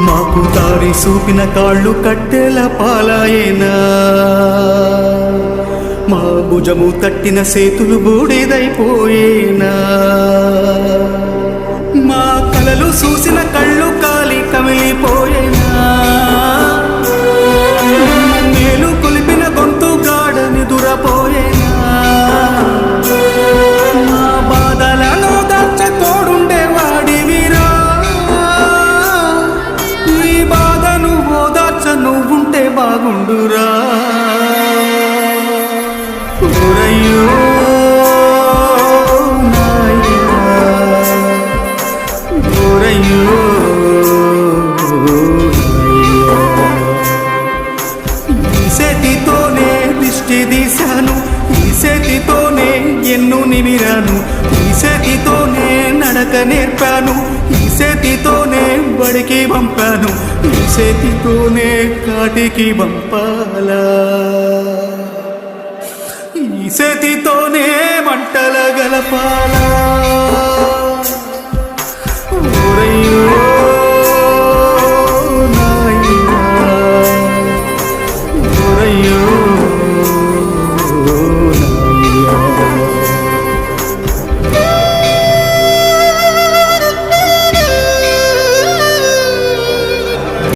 మాకు దారి చూపిన కాళ్ళు కట్టెల పాలాయేనా. మా భుజము తట్టిన సేతులు బూడిదైపోయేనా. మా కలలు చూసిన కళ్ళు కా బాగుండురా. గురయ్యో నాయనా, ఓరయ్యో ఈ చేతితోనే దిష్టి తీశాను ఈ ఎన్ను నిమిరాను ఈ నడక నేర్పాను ఈ బడికి పంపాను ఈ వాటికి కాటికి ఈ సతితోనే మంటల గలపాలా?